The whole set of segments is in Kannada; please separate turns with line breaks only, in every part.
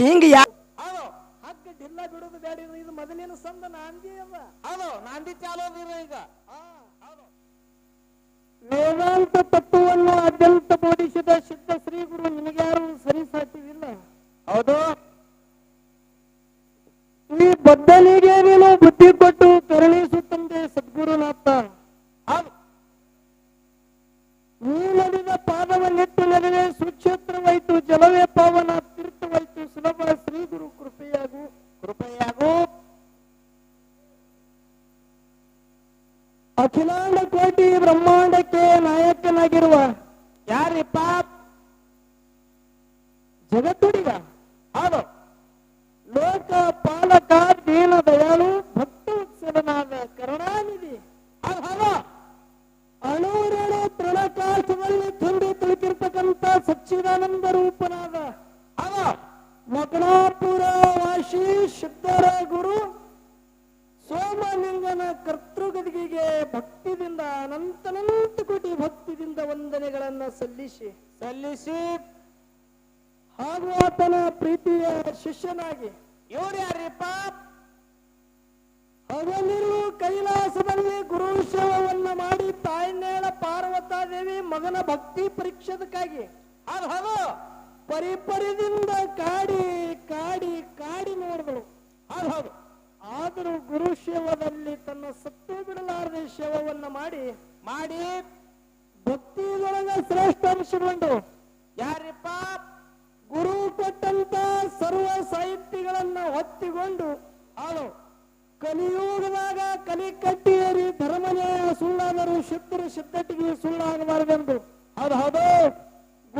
ಹಿಂಗ ಯಾ
ಹಗ್ಗ ಢಿಲ್ಲ ಬಿಡೋದು ಬೇಡ ಇದು- ಇದು ಮೊದಲಿನ ಸಂದ ನಾಂದಿ ಅದ.
ಹೌದು ನಾಂದಿ ಚಾಲೋದಿರ ಈಗ.
ವೇದಾಂತ ತತ್ವವನ್ನು ಅತ್ಯಂತ ಬೋಧಿಸಿದ ಸಿದ್ಧ ಶ್ರೀ ಗುರು ನಿನಗ್ಯಾರು ಸರಿಸಾಟಿವಿಲ್ಲ
ಹೌದು.
ಈ ಬದ್ದಲಿಗೆ ನೀನು ಬುದ್ಧಿ ಕೊಟ್ಟು ಕರುಣಿಸುತ್ತಂತೆ ಸದ್ಗುರುನಾಥ. ನೀ ನಡೆದ ಪಾದವನ್ನಿಟ್ಟು ನಡೆದ ಸುಕ್ಷೇತ್ರವಾಯಿತು ಜಲವೇ ಪಾವನ ತೀರ್ಥವಾಯಿತು ಸುಲಭ ಶ್ರೀ ಗುರು ಕೃಪೆಯಾಗು
ಕೃಪೆಯಾಗು
ಅಖಿಲಾಂಡ ಕೋಟಿ ಬ್ರಹ್ಮಾಂಡಕ್ಕೆ ನಾಯಕನಾಗಿರುವ
ಯಾರಿಪ್ಪ
ಜಗತ್ತುಡಿಗ
ಹೌದು
ಲೋಕ ಪಾಲಕ ದೀನ ದಯಾಳು ಭಕ್ತವತ್ಸಲನಾದ ಕರುಣಾನಿಧಿ
ಹೌದು ಹೌದು
ಅಣೂರಣು ತೃಣಕಾಶದಲ್ಲಿ ತುಂಬಿ ತುಳುಕಿರ್ತಕ್ಕಂಥ ಸಚ್ಚಿದಾನಂದ ರೂಪನಾದ
ಹೌದು
ಮಕಣಾಪುರ ವಾಸಿ ಸಿದ್ಧರ ಗುರು ಸೋಮಲಿಂಗನ ಕರ್ತೃಗದಿಗೆ ಭಕ್ತಿದಿಂದ ಅನಂತನಂತ ಕೋಟಿ ಭಕ್ತಿದಿಂದ ವಂದನೆಗಳನ್ನ ಸಲ್ಲಿಸಿ
ಸಲ್ಲಿಸಿ
ಹಾಗೂ ಆತನ ಪ್ರೀತಿಯ ಶಿಷ್ಯನಾಗಿ
ಇವ್ರು ಯಾರಿಪ್ಪ
ಹಗಲಿರು ಕೈಲಾಸದಲ್ಲಿ ಗುರು ಸೇವವನ್ನ ಮಾಡಿ ತಾಯಿನೇಳ ಪಾರ್ವತಾದೇವಿ ಮಗನ ಭಕ್ತಿ ಪರೀಕ್ಷದಕ್ಕಾಗಿ.
ಹೌದು ಹೌದು
ಪರಿಪರಿದಿಂದ ಕಾಡಿ ಕಾಡಿ ಕಾಡಿ ನೋಡಿದಳು
ಹೌದು ಹೌದು
ಆದರೂ ಗುರು ಶಿವದಲ್ಲಿ ತನ್ನ ಸತ್ತು ಬಿಡಲಾರದೆ ಸೇವವನ್ನ ಮಾಡಿ
ಮಾಡಿ
ಭಕ್ತಿಯೊಳಗ ಶ್ರೇಷ್ಠ ಅಂಶಗೊಂಡು.
ಯಾರಿಪ್ಪ
ಗುರು ಕೊಟ್ಟಂತ ಸರ್ವ ಸಾಹಿತ್ಯಗಳನ್ನ ಹೊತ್ತಿಕೊಂಡು
ಆಳು.
ಕಲಿಯುಗದಾಗ ಕಲಿ ಕಟ್ಟಿಯರಿ ಧರ್ಮನೇ ಸುಳ್ಳಾದರು ಸಿದ್ಧರು ಸಿದ್ಧಟಿಗೆ ಸುಳ್ಳಾಗಬಾರದೆಂದು.
ಅದು ಹೌದು.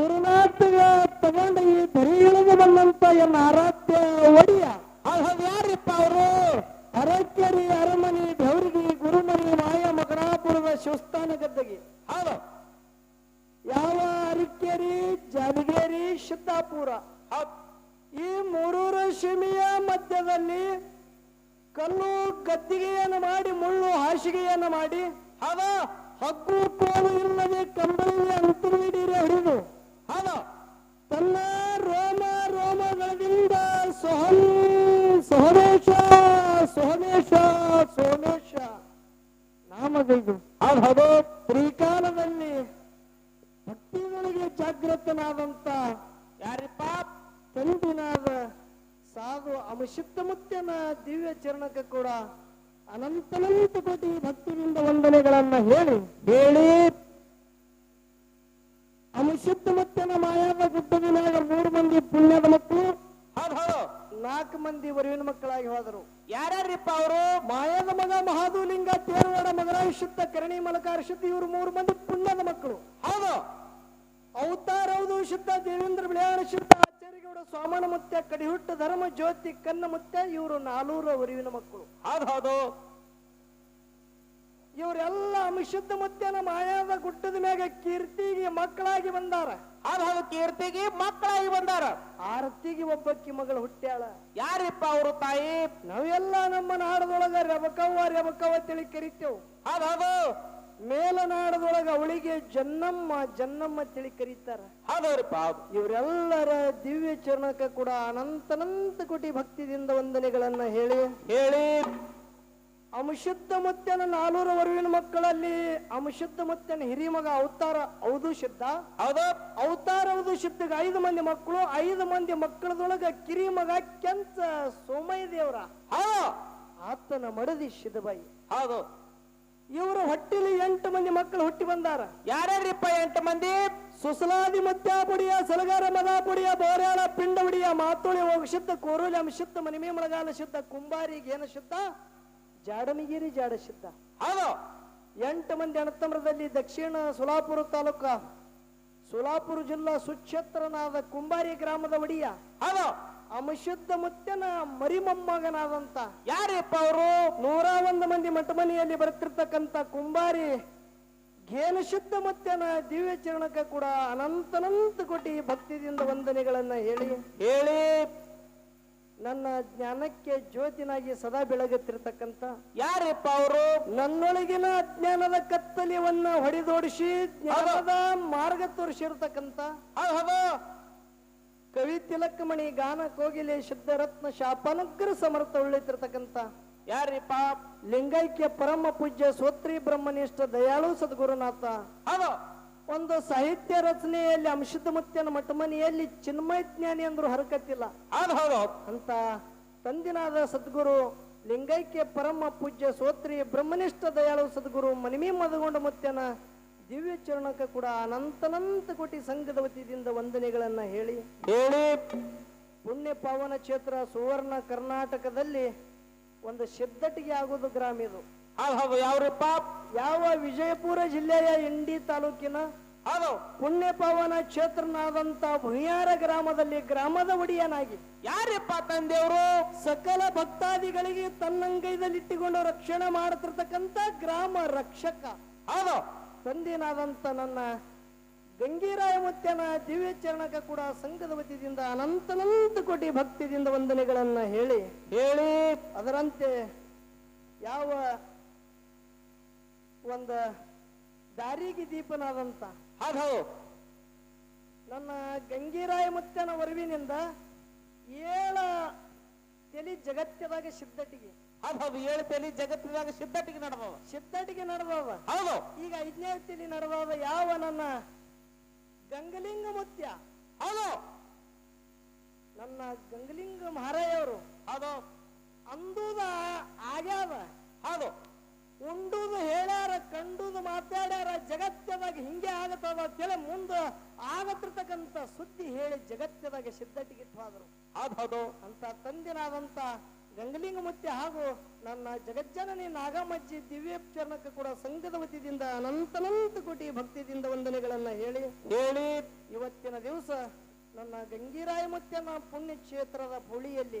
ಗುರುನಾಥಗ ತಗೊಂಡ ಈ ಧರಿಯೊಳಗೆ ಬಂದಂತ ಎನ್ನ ಆರಾಧ್ಯ ಒಡಿಯ.
ಅದು ಯಾರಿಪ್ಪ ಅವರು?
ಅರಕೆರಿ ಅರಮನಿ, ಬೆವರಿಗೆ, ಗುರುಮನಿ, ಮಾಯ ಮಕರಾಪುರದ ಶಿವಸ್ಥಾನ ಗದ್ದಗಿ.
ಹೌದು.
ಯಾವ ಅರಕೆರಿ ಜಾಲಗೇರಿ ಸಿದ್ದಾಪುರ
ಹೌದು.
ಶಿಮಿಯ ಮಧ್ಯದಲ್ಲಿ ಕಲ್ಲು ಕತ್ತಿಗೆಯನ್ನು ಮಾಡಿ, ಮುಳ್ಳು ಹಾಸಿಗೆಯನ್ನು ಮಾಡಿ
ಹಾಗ
ಹಕ್ಕು ಕೋಲು ಇಲ್ಲದೆ ಕಂಬಳಿಗೆ ಅಂತರ್ವಿಡಿರೆ ಹಿಡಿದು
ಹಾಗ
ತನ್ನ ರೋಮ ರೋಮಗಳಿಂದ ಸೋಹನ್ ಸೋಮೇಶ ಸೋಮೇಶ ಸೋಮೇಶ ನಾಮಗೈದು
ಹೌದು
ತ್ರಿಕಾಲದಲ್ಲಿ ಭಕ್ತಿಗಳಿಗೆ ಜಾಗೃತನಾದಂತ
ಯಾರಿಪ್ಪ?
ತಂದಿನಾದ ಸಾಧು ಅಮಶಿತ್ತ ಮುಕ್ತನ ದಿವ್ಯ ಚರಣಕ್ಕೆ ಕೂಡ ಅನಂತನಂತ ಕೋಟಿ ಭಕ್ತಿಯಿಂದ ವಂದನೆಗಳನ್ನ ಹೇಳಿ
ಹೇಳಿ.
ಅಮಶಿತ್ತ ಮುತ್ಯನ ಮಾಯಾದ ಗುಡ್ಡದಿನಾಗ ಮೂರು ಮಂದಿ ಪುಣ್ಯದ ಮಕ್ಕಳು ನಾಲ್ಕು ಮಂದಿ ವರುವಿನ ಮಕ್ಕಳಾಗಿ ಹೋದರು.
ಯಾರ್ಯಾರಿಪ್ಪ ಅವರು?
ಮಾಯದ ಮಗ ಮಹಾದೂಲಿಂಗ ತೇರವಾಡ ಮಗರಾಶುದ್ಧ ಕರಣಿ ಮಲಕಾರಶುದ್ಧ ಇವರು ಮೂರು ಮಂದಿ ಪುಣ್ಯದ ಮಕ್ಕಳು.
ಹೌದು.
ಅವತಾರ ಹೌದು ಶುದ್ಧ ದೇವೇಂದ್ರ ಬಿಳಿಯಾಣ ಶುದ್ಧ ಸ್ವಾಮನ ಮುತ್ಯ ಕಡಿಹುಟ್ಟ ಧರ್ಮ ಜ್ಯೋತಿ ಕನ್ನ ಮುತ್ಯ ಇವರು ನಾಲೂರ ವರುವಿನ ಮಕ್ಕಳು.
ಹೌದು ಹೌದು.
ಇವರೆಲ್ಲ ಅಮಿಶುದ್ಧ ಮುತ್ಯನ ಮಾಯಾದ ಗುಡ್ಡದ ಮ್ಯಾಗ ಕೀರ್ತಿಗೆ ಮಕ್ಕಳಾಗಿ ಬಂದಾರ.
ಹೌದು ಹೌದು ಕೀರ್ತಿಗೆ ಮಕ್ಕಳಾಗಿ ಬಂದಾರ.
ಆರತಿಗೆ ಒಬ್ಬಕ್ಕಿ ಮಗಳು ಹುಟ್ಟ್ಯಾಳ.
ಯಾರಿಪ್ಪ ಅವರು ತಾಯಿ?
ನಾವೆಲ್ಲ ನಮ್ಮ ನಾಡದೊಳಗ ರೆಬಕವ್ವ ರೆಬಕವ್ವ ತಿಳಿ ಕರಿತೇವು.
ಹೌದು ಹೌದು.
ಮೇಲನಾಡದೊಳಗ ಅವಳಿಗೆ ಜನ್ನಮ್ಮ ಜನ್ನಮ್ಮ ತಿಳಿ ಕರೀತಾರ.
ಹೌದವ್ರಿಪ್ಪ ಹೌದು
ಇವರೆಲ್ಲರ ದಿವ್ಯ ಚರಣಕ್ಕೆ ಕೂಡ ಅನಂತನಂತ ಕೋಟಿ ಭಕ್ತಿದಿಂದ ವಂದನೆಗಳನ್ನ ಹೇಳಿ
ಹೇಳಿ.
ಅಮಶುದ್ಧ ಮುತ್ಯನ ನಾಲ್ವರ ವರುವಿನ ಮಕ್ಕಳಲ್ಲಿ ಅಮಶುದ್ಧ ಮುತ್ಯನ ಹಿರಿಮಗ ಅವತಾರ ಹೌದು ಸಿದ್ಧ
ಹೌದು.
ಅವತಾರ ಹೌದು ಸಿದ್ಧಗ ಐದು ಮಂದಿ ಮಕ್ಕಳು ಐದು ಮಂದಿ ಮಕ್ಕಳದೊಳಗ ಕಿರಿ ಮಗ ಕೆಂಚ ಸೋಮಯ್ಯ ದೇವರ. ಆತನ ಮಡದಿ ಸಿದ್ದಬಾಯಿ
ಹೌದು.
ಇವರ ಹೊಟ್ಟಿಲಿ ಎಂಟು ಮಂದಿ ಮಕ್ಕಳು ಹುಟ್ಟಿ ಬಂದಾರ.
ಯಾರ್ಯಾರಿಪ್ಪ ಎಂಟು ಮಂದಿ?
ಸುಸಲಾದಿ ಮುತ್ಯಾಪುಡಿಯ ಸಲಗಾರ ಮದಾಪುಡಿಯ ಬೋರ್ಯಾಳ ಪಿಂಡವಡಿಯ ಮಾತುಳಿ ಹೋಗ ಶುದ್ಧ ಕೋರೋಲಿ ಅಂಶುದ್ಧ ಮನಿಮೆ ಮಳಗಾಲ ಶುದ್ಧ ಕುಂಬಾರಿ ಗೇನ ಶುದ್ಧ ಜಾಡನಗಿರಿ ಜಾಡ ಶುದ್ಧ.
ಹೌದು.
ಎಂಟು ಮಂದಿ ಅಣತಮ್ರದಲ್ಲಿ ದಕ್ಷಿಣ ಸೋಲಾಪುರ ತಾಲೂಕ ಸೋಲಾಪುರ ಜಿಲ್ಲಾ ಸುಕ್ಷೇತ್ರನಾದ ಕುಂಬಾರಿ ಗ್ರಾಮದ ಒಡಿಯ.
ಹೌದು.
ಅಮಶುದ್ಧ ಮುತ್ಯನ ಮರಿಮೊಮ್ಮಗನಾದಂತ.
ಯಾರಪ್ಪ ಅವರು?
ನೂರ ಒಂದು ಮಂದಿ ಮಠಮನೆಯಲ್ಲಿ ಬರ್ತಿರ್ತಕ್ಕಂಥ ಕುಂಬಾರಿ ಶುದ್ಧ ಮುತ್ಯನ ದಿವ್ಯ ಚರಣಕ್ಕೆ ಕೂಡ ಅನಂತನಂತ ಕೋಟಿ ಭಕ್ತಿದಿಂದ ವಂದನೆಗಳನ್ನ ಹೇಳಿ.
ಹೇಳಿ.
ನನ್ನ ಜ್ಞಾನಕ್ಕೆ ಜ್ಯೋತಿನಾಗಿ ಸದಾ ಬೆಳಗುತ್ತಿರ್ತಕ್ಕಂಥ
ಯಾರಪ್ಪ ಅವರು?
ನನ್ನೊಳಗಿನ ಅಜ್ಞಾನದ ಕತ್ತಲಿಯನ್ನ ಹೊಡೆದೋಡಿಸಿ ಜ್ಞಾನದ ಮಾರ್ಗ ತೋರಿಸಿರ್ತಕ್ಕಂಥ ಕವಿ ತಿಲಕಮಣಿ ಗಾನ ಕೋಗಿಲೆ ಶುದ್ಧರತ್ನ ಶಾಪನಗ್ರ ಸಮರ್ಥ ಉಳಿತಿರ್ತಕ್ಕಂಥ
ಯಾರಿಪ್ಪ
ಲಿಂಗೈಕ್ಯ ಪರಮ ಪೂಜ್ಯ ಸೋತ್ರಿ ಬ್ರಹ್ಮನಿಷ್ಠ ದಯಾಳು ಸದ್ಗುರುನಾಥ.
ಹೌದು.
ಒಂದು ಸಾಹಿತ್ಯ ರಚನೆಯಲ್ಲಿ ಅಂಶದ ಮುತ್ಯನ ಮಠಮನಿಯಲ್ಲಿ ಚಿನ್ಮಯ ಜ್ಞಾನಿ ಅಂದ್ರು ಹರಕತ್ತಿಲ್ಲ. ಅಂತ ತಂದಿನಾದ ಸದ್ಗುರು ಲಿಂಗೈಕ್ಯ ಪರಮ ಪೂಜ್ಯ ಸೋತ್ರಿ ಬ್ರಹ್ಮನಿಷ್ಠ ದಯಾಳು ಸದ್ಗುರು ಮನಿಮಿ ಮದಗೊಂಡ ಮುತ್ಯನ ದಿವ್ಯ ಚರಣಕ್ಕೆ ಕೂಡ ಅನಂತನಂತ ಕೋಟಿ ಸಂಘದ ವತಿಯಿಂದ ವಂದನೆಗಳನ್ನ ಹೇಳಿ
ಹೇಳಿ.
ಪುಣ್ಯ ಪಾವನ ಕ್ಷೇತ್ರ ಸುವರ್ಣ ಕರ್ನಾಟಕದಲ್ಲಿ ಒಂದು ಸಿದ್ಧಟಿಗೆ ಆಗೋದು ಗ್ರಾಮ ಇದು.
ಯಾವ್ರಿಪ್ಪ?
ಯಾವ ವಿಜಯಪುರ ಜಿಲ್ಲೆಯ ಇಂಡಿ ತಾಲೂಕಿನ
ಹೌದು.
ಪುಣ್ಯ ಪಾವನ ಕ್ಷೇತ್ರನಾದಂತ ಭುಯಾರ ಗ್ರಾಮದಲ್ಲಿ ಗ್ರಾಮದ ಒಡೆಯನಾಗಿ
ಯಾರಪ್ಪ ತಂದೆಯವರು?
ಸಕಲ ಭಕ್ತಾದಿಗಳಿಗೆ ತನ್ನಂಗೈದಲ್ಲಿಟ್ಟುಕೊಂಡು ರಕ್ಷಣೆ ಮಾಡುತ್ತಿರ್ತಕ್ಕಂತ ಗ್ರಾಮ ರಕ್ಷಕ.
ಹೌದು.
ತಂದೆನಾದಂತ ನನ್ನ ಗಂಗೀರಾಯ ಮುತ್ಯನ ದಿವ್ಯ ಚರಣಕ ಕೂಡ ಸಂಘದ ವತಿಯಿಂದ ಅನಂತನಂತ ಕೋಟಿ ಭಕ್ತಿದಿಂದ ವಂದನೆಗಳನ್ನ ಹೇಳಿ
ಹೇಳಿ
ಅದರಂತೆ ಯಾವ ಒಂದು ದಾರಿಗೆ ದೀಪನಾದಂತ ನನ್ನ ಗಂಗೀರಾಯ ಮುತ್ಯನ ವರವಿನಿಂದ ಏಳ ತಲಿ ಜಗತ್ತದಾಗ ಸಿದ್ಧಟಿಗೆ
ಹೌದು ಏಳು ತಲೆ ಜಗತ್ತಿನಾಗ ಸಿದ್ಧಟಿಗೆ ನಡೆದವ.
ಸಿದ್ಧಟಿಗೆ ನಡೆದವ.
ಹೌದು.
ಈಗ ಐದನೇ ತಲಿ ನಡೆದವ ಯಾವ ನನ್ನ ಗಂಗಲಿಂಗ ಮುತ್ಯ?
ಹೌದು.
ನನ್ನ ಗಂಗಲಿಂಗ ಮಹಾರಾಯವರು.
ಹೌದು.
ಅಂದುದ ಆಗ್ಯಾವ.
ಹೌದು.
ಉಂಡುದು ಹೇಳ್ಯಾರ ಕಂಡುದು ಮಾತಾಡ್ಯಾರ ಜಗತ್ತದಾಗ ಹಿಂಗೆ ಆಗತ್ತದ ಅಂತೇಳಿ ಮುಂದ ಆಗತ್ತಿರ್ತಕ್ಕಂಥ ಸುದ್ದಿ ಹೇಳಿ ಜಗತ್ತದಾಗ ಸಿದ್ಧಟಿಗೆ ಹೋದರು
ಹೌದು ಹೌದು
ಅಂತ ತಂದಿನಾದಂತ ಗಂಗಲಿಂಗ ಮತ್ತೆ ಹಾಗೂ ನನ್ನ ಜಗಜ್ಜನನಿ ನಾಗಮಜ್ಜಿ ದಿವ್ಯಚರಣಕ್ಕೆ ಕೂಡ ಸಂಘದ ವತಿಯಿಂದ ಅನಂತನಂತ ಕೋಟಿ ಭಕ್ತಿದಿಂದ ವಂದನೆಗಳನ್ನ ಹೇಳಿ
ಹೇಳಿ.
ಇವತ್ತಿನ ದಿವಸ ನನ್ನ ಗಂಗೀರಾಯ ಮುತ್ಯನ ಪುಣ್ಯ ಕ್ಷೇತ್ರದ ಪುಳಿಯಲ್ಲಿ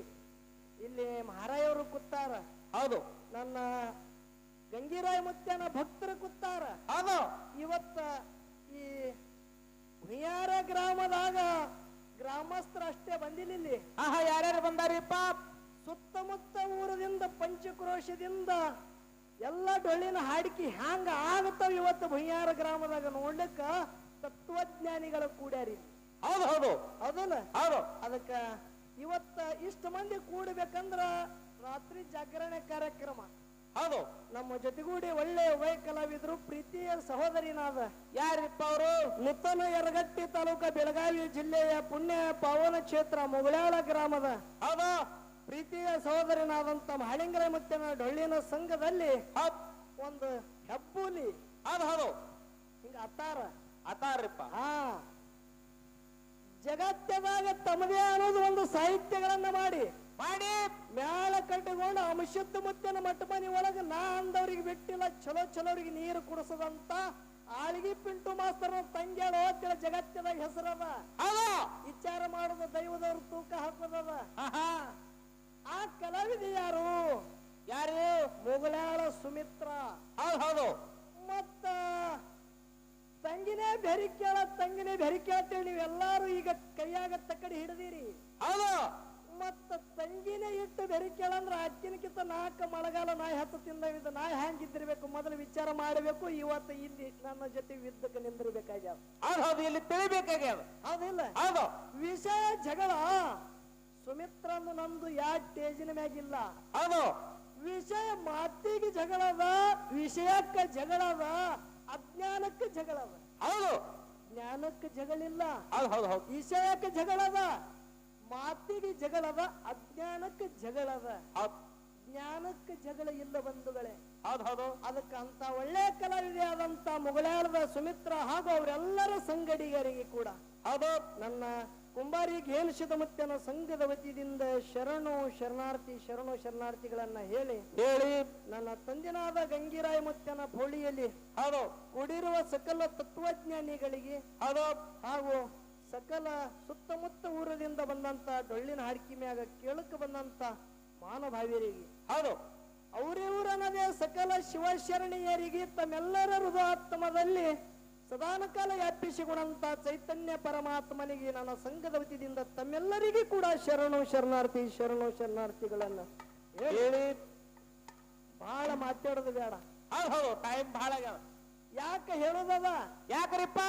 ಇಲ್ಲಿ ಮಹಾರಾಯವರು ಕೂತಾರ.
ಹೌದು.
ನನ್ನ ಗಂಗೀರಾಯ ಮುತ್ಯನ ಭಕ್ತರು ಕೂತಾರ.
ಹೌದು.
ಇವತ್ತ ಈ ಹುಯ್ಯಾರ ಗ್ರಾಮದಾಗ ಗ್ರಾಮಸ್ಥರ ಅಷ್ಟೇ ಬಂದಿಲ್ಲ ಇಲ್ಲಿ.
ಆಹಾ ಯಾರ್ಯಾರು ಬಂದಾರಿಪ್ಪ?
ಸುತ್ತಮುತ್ತ ಊರದಿಂದ ಪಂಚಕ್ರೋಶದಿಂದ ಎಲ್ಲ ಡೊಳ್ಳಿನ ಹಾಡಿಕೆ ಹ್ಯಾಂಗ ಆಗುತ್ತವೆ ಇವತ್ತು ಭಯ್ಯಾರ ಗ್ರಾಮದಾಗ ನೋಡ್ಲಿಕ್ಕ ತತ್ವಜ್ಞಾನಿಗಳು ಕೂಡ್ಯಾರಿ.
ಹೌದು ಹೌದು.
ಹೌದಲ್ಲ?
ಹೌದು.
ಅದಕ್ಕ ಇವತ್ತ ಇಷ್ಟು ಮಂದಿ ಕೂಡಬೇಕಂದ್ರ ರಾತ್ರಿ ಜಾಗರಣೆ ಕಾರ್ಯಕ್ರಮ.
ಹೌದು.
ನಮ್ಮ ಜೊತೆಗೂಡಿ ಒಳ್ಳೆ ವೈ ಕಲಾವಿದ್ರು ಪ್ರೀತಿಯ ಸಹೋದರಿನಾದ
ಯಾರಿಪ್ಪ ಅವರು
ನೂತನ ಯರಗಟ್ಟಿ ತಾಲೂಕ ಬೆಳಗಾವಿ ಜಿಲ್ಲೆಯ ಪುಣ್ಯ ಪಾವನ ಕ್ಷೇತ್ರ ಮುಗಳಾಳ ಗ್ರಾಮದ
ಹೌದು.
ಪ್ರೀತಿಯ ಸಹೋದರನಾದಂತ ಮಹಳಿಂಗರ ಮುತ್ತಿನ ಡೊಳ್ಳಿನ ಸಂಘದಲ್ಲಿ ಒಂದು ಹೆಬ್ಬೂಲಿ
ಅದ ಹೌದು.
ಹಿಂಗ ಅತ್ತಾರ.
ಅತ್ತಾರಪ್ಪ
ಹಾ. ಜಗತ್ತದಾಗ ತಮ್ಮದೇ ಅನ್ನೋದು ಒಂದು ಸಾಹಿತ್ಯಗಳನ್ನ ಮಾಡಿ.
ಮಾಡಿ.
ಮ್ಯಾಳ ಕಟ್ಟಿಕೊಂಡು ಅಮಶುದ್ಧ ಮುತ್ತಿನ ಮಟ್ಟ ಮನಿ ಒಳಗ ನಾ ಅಂದವ್ರಿಗೆ ಬಿಟ್ಟಿಲ್ಲ ಚಲೋ ಚಲೋರಿಗೆ ನೀರು ಕುಡಿಸದಂತ ಆಳ್ಗಿ ಪಿಂಟು ಮಾಸ್ತರ್ ತಂಗ್ಯಾಳ ಓದ್ತಿಳ ಜಗತ್ತದಾಗ ಹೆಸರದ ವಿಚಾರ ಮಾಡೋದು ದೈವದವ್ರ ತೂಕ ಹಾಕೋದದ. ಆ ಕಲಾವಿದ ಯಾರು?
ಯಾರು?
ಮೊಗಲಾಳ ಸುಮಿತ್ರ.
ಹೌದು ಹೌದು.
ಮತ್ತ ತಂಗಿನೇ ಬೆರಿಕೇಳ ತಂಗಿನೇ ಬೆರಿ ಕೇಳ್ತೇವೆ ನೀವೆಲ್ಲಾರು ಈಗ ಕೈಯಾಗ ತಕ್ಕಡಿ ಹಿಡಿದಿರಿ.
ಹೌದು.
ಮತ್ತ ತಂಗಿನೇ ಇಟ್ಟು ಬೆರಿ ಕೇಳಂದ್ರ ಅಕ್ಕಿನಕ್ಕಿಂತ ನಾಲ್ಕು ಮಳೆಗಾಲ ನಾಯಿ ಹತ್ತು ತಿಂದ ನಾಯಿ ಹ್ಯಾಂಗಿದ್ದಿರ್ಬೇಕು? ಮೊದಲು ವಿಚಾರ ಮಾಡಬೇಕು ಇವತ್ತ ಇಲ್ಲಿ ನನ್ನ ಜೊತೆ ವಿದ್ದಕ್ಕೆ ನಿಂದಿರ್ಬೇಕಾಗ್ಯಾವ.
ಹೌದು ಹೌದು ಇಲ್ಲಿ ತಿಳಿಬೇಕಾಗ್ಯಾವ.
ಹೌದಿಲ್ಲ?
ಹೌದು.
ವಿಷಯ ಜಗಳ. ಸುಮಿತ್ರಂದು ನಮ್ದು ಯಾ ಟೇಜಿನ ಮ್ಯಾಗಿಲ್ಲ.
ಹೌದು.
ವಿಷಯ ಮಾತಿಗೆ ಜಗಳದ ವಿಷಯಕ್ಕೆ ಜಗಳದ ಅಜ್ಞಾನಕ್ಕೆ ಜಗಳವ.
ಹೌದು.
ಜ್ಞಾನಕ್ಕೆ ಜಗಳಿಲ್ಲ.
ಹೌದು ಹೌದು ಹೌದು.
ವಿಷಯಕ್ಕೆ ಜಗಳದ ಮಾತಿಗೆ ಜಗಳದ ಅಜ್ಞಾನಕ್ಕೆ ಜಗಳದ ಜ್ಞಾನಕ್ಕೆ ಜಗಳ ಇಲ್ಲ ಬಂಧುಗಳೇ.
ಹೌದು ಹೌದು.
ಅದಕ್ಕೆ ಅಂತ ಒಳ್ಳೆ ಕಲಾವಿದೆ ಆದಂತ ಮೊಗಲಾಳದ ಸುಮಿತ್ರ ಹಾಗೂ ಅವರೆಲ್ಲರ ಸಂಗಡಿಗರಿಗೆ ಕೂಡ
ಹೌದು.
ನನ್ನ ಕುಂಬಾರಿ ಘೇನುಷದ ಮುತ್ತನ ಸಂಘದ ವತಿಯಿಂದ ಶರಣು ಶರಣಾರ್ಥಿ ಶರಣು ಶರಣಾರ್ಥಿಗಳನ್ನ ಹೇಳಿ
ಹೇಳಿ.
ನನ್ನ ತಂದಿನಾದ ಗಂಗಿರಾಯ ಮುತ್ತನ ಪೋಳಿಯಲ್ಲಿ
ಹೌದು.
ಕೂಡಿರುವ ಸಕಲ ತತ್ವಜ್ಞಾನಿಗಳಿಗೆ
ಹೌದು.
ಹಾಗೂ ಸಕಲ ಸುತ್ತಮುತ್ತ ಊರದಿಂದ ಬಂದಂತ ಡೊಳ್ಳಿನ ಹಾಡಿಕೆ ಮ್ಯಾಗ ಕೇಳಕ್ಕೆ ಬಂದಂತ ಮಾನಭಾವಿಯರಿಗೆ
ಹೌದು.
ಅವರಿವರನದೇ ಸಕಲ ಶಿವಶರಣೀಯರಿಗೆ ತಮ್ಮೆಲ್ಲರ ಹೃದಯಾತ್ಮದಲ್ಲಿ ಸದಾನಕಾಲ ವ್ಯಾಪಿಸಿಕೊಂಡಂತ ಚೈತನ್ಯ ಪರಮಾತ್ಮನಿಗೆ ನನ್ನ ಸಂಘದ ವತಿಯಿಂದ ತಮ್ಮೆಲ್ಲರಿಗೂ ಕೂಡ ಶರಣು ಶರಣಾರ್ಥಿ ಶರಣು ಶರಣಾರ್ಥಿಗಳನ್ನ ಹೇಳಿ.
ಹೇಳಿ.
ಬಹಳ ಮಾತಾಡೋದು ಬೇಡ.
ಹೌದು ಟೈಮ್ ಬಹಳ
ಯಾಕೆ ಹೇಳೋದದ?
ಯಾಕ್ರಿಪ್ಪ?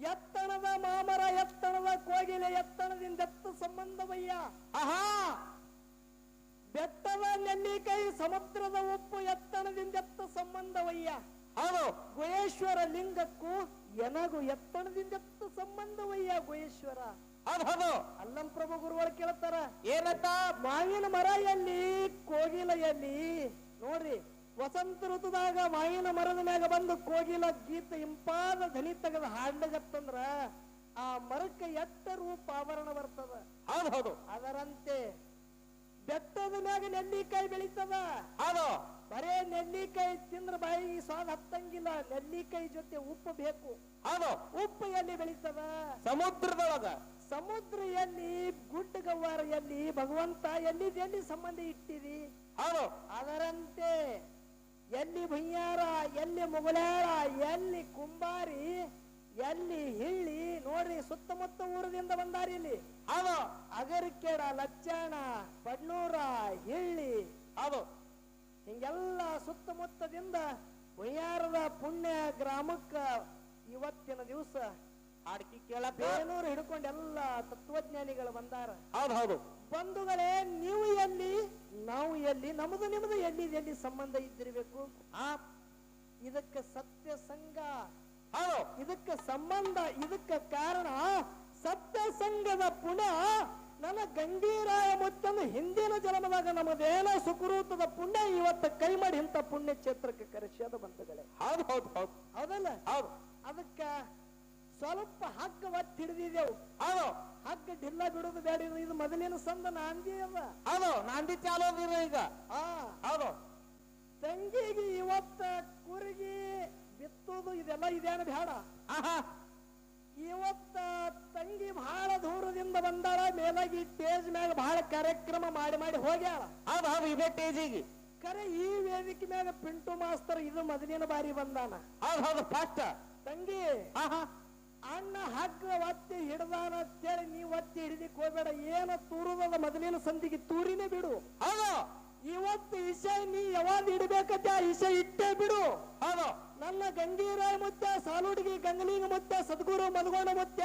ಎತ್ತಣದ ಮಾಮರ ಎತ್ತಣದ ಕೋಗಿಲೆ ಎತ್ತಣದಿಂದ ಎತ್ತ ಸಂಬಂಧವಯ್ಯ.
ಆಹಾ!
ಬೆಟ್ಟದ ನೆಲ್ಲಿಕಾಯಿ ಸಮುದ್ರದ ಉಪ್ಪು ಎತ್ತಣದಿಂದ ಎತ್ತ ಸಂಬಂಧವಯ್ಯ.
ಹೌದು
ಗುಹೇಶ್ವರ ಲಿಂಗಕ್ಕೂ ಎನಗು ಎತ್ತಣದಿಂದ ಎತ್ತ ಸಂಬಂಧವಯ್ಯ ಗುಹೇಶ್ವರ.
ಹೌದು
ಅಲ್ಲಂ ಪ್ರಭು ಗುರುಗಳು ಕೇಳ್ತಾರ
ಏನಂತ
ಮಾವಿನ ಮರ ಎಲ್ಲಿ ಕೋಗಿಲ ಎಲ್ಲಿ? ನೋಡ್ರಿ ವಸಂತ ಋತುದಾಗ ಮಾವಿನ ಮರದ ಮ್ಯಾಗ ಬಂದು ಕೋಗಿಲ ಗೀತ ಇಂಪಾದ ಧ್ವನಿ ತೆಗೆದು ಹಾಡ್ಲಗತ್ತಂದ್ರ ಆ ಮರಕ್ಕೆ ಎತ್ತ ರೂಪ ಆವರಣ ಬರ್ತದ.
ಹೌದು ಹೌದು
ಅದರಂತೆ ಮ್ಯಾಗ ನೆಲ್ಲಿಕಾಯಿ ಬೆಳೀತದ?
ಹೌದು.
ಬರೇ ನೆಲ್ಲಿಕಾಯಿ ತಿಂದ್ರ ಬಾಯಿಗೆ ಸ್ವಾದ ಹತ್ತಂಗಿಲ್ಲ. ನೆಲ್ಲಿಕಾಯಿ ಜೊತೆ ಉಪ್ಪು ಬೇಕು.
ಹೌದು.
ಉಪ್ಪು ಎಲ್ಲಿ ಬೆಳೀತದ?
ಸಮುದ್ರದೊಳಗ.
ಸಮುದ್ರ ಎಲ್ಲಿ ಗುಡ್ಡ ಗವ್ವಾರ ಎಲ್ಲಿ ಭಗವಂತ ಎಲ್ಲಿ ಎಲ್ಲಿ ಸಂಬಂಧ ಇಟ್ಟಿರಿ
ಹೌದು.
ಅದರಂತೆ ಎಲ್ಲಿ ಭಯ್ಯಾರ ಎಲ್ಲಿ ಮುಗುಳಾರ ಎಲ್ಲಿ ಕುಂಬಾರಿ ಎಲ್ಲಿ ಹಿಳ್ಳಿ ನೋಡ್ರಿ ಸುತ್ತಮುತ್ತ ಊರದಿಂದ ಬಂದಾರಿ ಇಲ್ಲಿ.
ಅದು
ಅಗರಿಕೆಡ ಲಚ್ಚಾಣ ಪಡ್ನೂರ ಹಿಳ್ಳಿ
ಅದು
ಹಿಂಗೆಲ್ಲ ಸುತ್ತಮುತ್ತದಿಂದ ಹುಯ್ಯಾರದ ಪುಣ್ಯ ಗ್ರಾಮಕ್ಕ ಇವತ್ತಿನ ದಿವಸ
ಅಡ್ಕಿ ಕೇಳ
ಬೇನೂರು ಹಿಡ್ಕೊಂಡು ಎಲ್ಲ ತತ್ವಜ್ಞಾನಿಗಳು ಬಂದಾರ.
ಹೌದು ಹೌದು.
ಬಂಧುಗಳೇ ನೀವು ಎಲ್ಲಿ ನಾವು ಎಲ್ಲಿ ನಮ್ದು ನಿಮ್ದು ಎಲ್ಲಿ ಎಲ್ಲಿ ಸಂಬಂಧ ಇದ್ದಿರಬೇಕು?
ಆ
ಇದಕ್ಕೆ ಸತ್ಯ ಇದಕ್ಕೆ ಸಂಬಂಧ ಇದಕ್ಕೆ ಕಾರಣ ಸತ್ಯ ಸಂಘದ ಪುಣ್ಯ ನನ್ನ ಗಂಗೀರಾಯ ಮುತ್ತನ್ನು ಹಿಂದಿನ ಜನ್ಮದಾಗ ನಮ್ಮದೇನ ಸುಕೃತದ ಪುಣ್ಯ ಇವತ್ತು ಕೈ ಮಾಡಿ ಇಂಥ ಪುಣ್ಯ ಕ್ಷೇತ್ರಕ್ಕೆ ಕರೆಸ್ಯದ ಬಂಧುಗಳೇ
ಹೌದು ಹೌದು ಹೌದು.
ಹೌದಲ್ಲ?
ಹೌದು.
ಅದಕ್ಕ ಸ್ವಲ್ಪ ಹಗ್ಗ ಒತ್ತಿ ಹಿಡಿದಿದೆವು
ಹೌದು.
ಹಗ್ಗ ಢಿಲ್ಲ ಬಿಡುದು ಬೇಡ ಇದು- ಮೊದಲಿನ ಸಂದ ನಾಂದಿ ಅದ
ಹೌದು ನಾಂದಿ ಚಾಲೋದಿರ ಈಗ. ಹೌದು.
ತಂಗಿಗೆ ಇವತ್ತ ಕುರುಗಿ ಬಿತ್ತುದು ಇದೆಲ್ಲ ಇದೇನು ಬೇಡ
ಆಹಾ.
ಇವತ್ತ ತಂಗಿ ಬಹಳ ದೂರದಿಂದ ಬಂದಾಳ ಮೇಲಾಗಿ ಸ್ಟೇಜ್ ಮ್ಯಾಗ ಬಹಳ ಕಾರ್ಯಕ್ರಮ ಮಾಡಿ ಮಾಡಿ ಹೋಗ್ಯಾಳ.
ಇದೇ ಟೇಜಿಗೆ
ಕರೆ ಈ ವೇದಿಕೆ ಮ್ಯಾಗ ಪಿಂಟು ಮಾಸ್ತರ್ ಇದು ಮೊದಲಿನ ಬಾರಿ ಬಂದಾನ.
ಹೌದು ಫಾಸ್ಟ್
ತಂಗಿ ಅಣ್ಣ ಹಗ್ಗ ಒತ್ತಿ ಹಿಡ್ದಾನ ಅಂತೇಳಿ ನೀ ಒತ್ತಿ ಹಿಡಿದಿಕ್ ಹೋಗ್ಬೇಡ ಏನ ತೂರುದದ ಮೊದಲಿನ ಸಂದಿಗೆ ತೂರಿನೇ ಬಿಡು.
ಹೌದು.
ಇವತ್ತು ಇಸೆ ನೀ ಯಾವಾಗ ಇಡಬೇಕಂತ ಆ ಇಸೆ ಇಟ್ಟೇ ಬಿಡು.
ಹೌದು.
ನನ್ನ ಗಂಗೀರಾಯ ಮುತ್ತ ಸಾಲುಡಿಗೆ ಗಂಗಲಿಂಗ ಮುತ್ತ ಸದ್ಗುರು ಮದಗೋಣ ಮುತ್ತ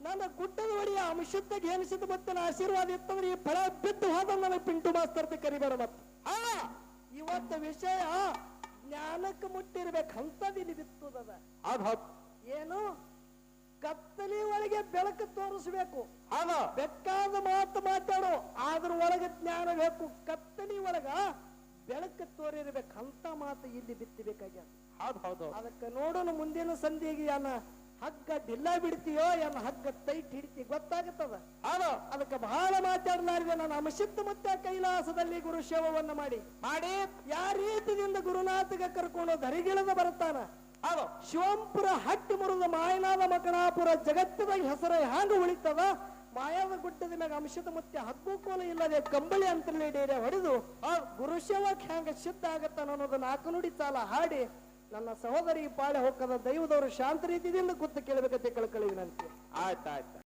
ನನ್ನ ಗುಡ್ಡದ ಒಡೆಯ ಅಂಶದ ಘೇನಿಸಿದ ಮುತ್ತನ ಆಶೀರ್ವಾದ ಇತ್ತಂದ್ರೆ ಈ ಫಲ ಬಿದ್ದು ಹೋದ ನನಗೆ ಪಿಂಟು ಮಾಸ್ತರ್ ಕರಿಬೇಡ ಮತ್ತೆ.
ಹಾ.
ಇವತ್ತ ವಿಷಯ ಜ್ಞಾನಕ್ಕೆ ಮುಟ್ಟಿರ್ಬೇಕು ಅಂತದಿಲ್ಲಿ
ಹೌದು.
ಏನು? ಕತ್ತಲಿ ಒಳಗೆ ಬೆಳಕು ತೋರಿಸಬೇಕು. ಬೆಕ್ಕಾದ ಮಾತು ಮಾತಾಡು ಅದ್ರ ಒಳಗೆ ಜ್ಞಾನ ಬೇಕು. ಕತ್ತಲಿ ಒಳಗ ಬೆಳಕು ತೋರಿರ್ಬೇಕು. ಅಂತ ಮಾತು ಇಲ್ಲಿ ಬಿತ್ತಬೇಕಾಗ್ಯದ.
ಹೌದು ಹೌದು.
ಅದಕ್ಕೆ ನೋಡೋಣ ಮುಂದಿನ ಸಂಧಿಗೆ ಏನ ಹಗ್ಗ ಡಿಲ್ಲ ಬಿಡ್ತೀಯೋ ಏನ ಹಗ್ಗ ತೈಟ್ ಹಿಡಿತಿ ಗೊತ್ತಾಗುತ್ತದ? ಅದಕ್ಕೆ ಬಹಳ ಮಾತಾಡಲಾರಿದೆ ನಾನು ಅಮಶಿತ್ತ ಮತ್ತೆ ಕೈಲಾಸದಲ್ಲಿ ಗುರು ಶವವನ್ನು ಮಾಡಿ.
ಮಾಡಿ.
ಯಾವ ರೀತಿಯಿಂದ ಗುರುನಾಥಗೆ ಕರ್ಕೊಂಡು ಧರಿಗಿಳದ ಬರ್ತಾನ
ಹೌದು
ಶಿವಂಪುರ ಹಟ್ಟಿ ಮುರಿದ ಮಾಯನಾದ ಮಕನಾಪುರ ಜಗತ್ತದಾಗ ಹೆಸರ ಹ್ಯಾಂಗ ಉಳಿತದ? ಮಾಯಾದ ಗುಡ್ಡದ ಮ್ಯಾಗ ಅಂಶದ ಮತ್ತೆ ಹಗ್ಗು ಕೋಲ ಇಲ್ಲದೆ ಕಂಬಳಿ ಅಂತಲೇ ಡೇರೆ ಹೊಡೆದು, ಆ ಗುರುಶೇವಕ್ ಹ್ಯಾಂಗ ಸಿದ್ಧ ಆಗತ್ತ ಅನ್ನೋದು ನಾಲ್ಕು ನುಡಿ ಚಾಲ ಹಾಡಿ, ನನ್ನ ಸಹೋದರಿ ಪಾಳೆ ಹೊಕ್ಕದ ದೈವದವರು ಶಾಂತ ರೀತಿಯಿಂದ ಕೂತು ಕೇಳಬೇಕಂತೆ ಕಳ್ಕಳಿ ವಿನಂತಿ
ಆಯ್ತು ಆಯ್ತು.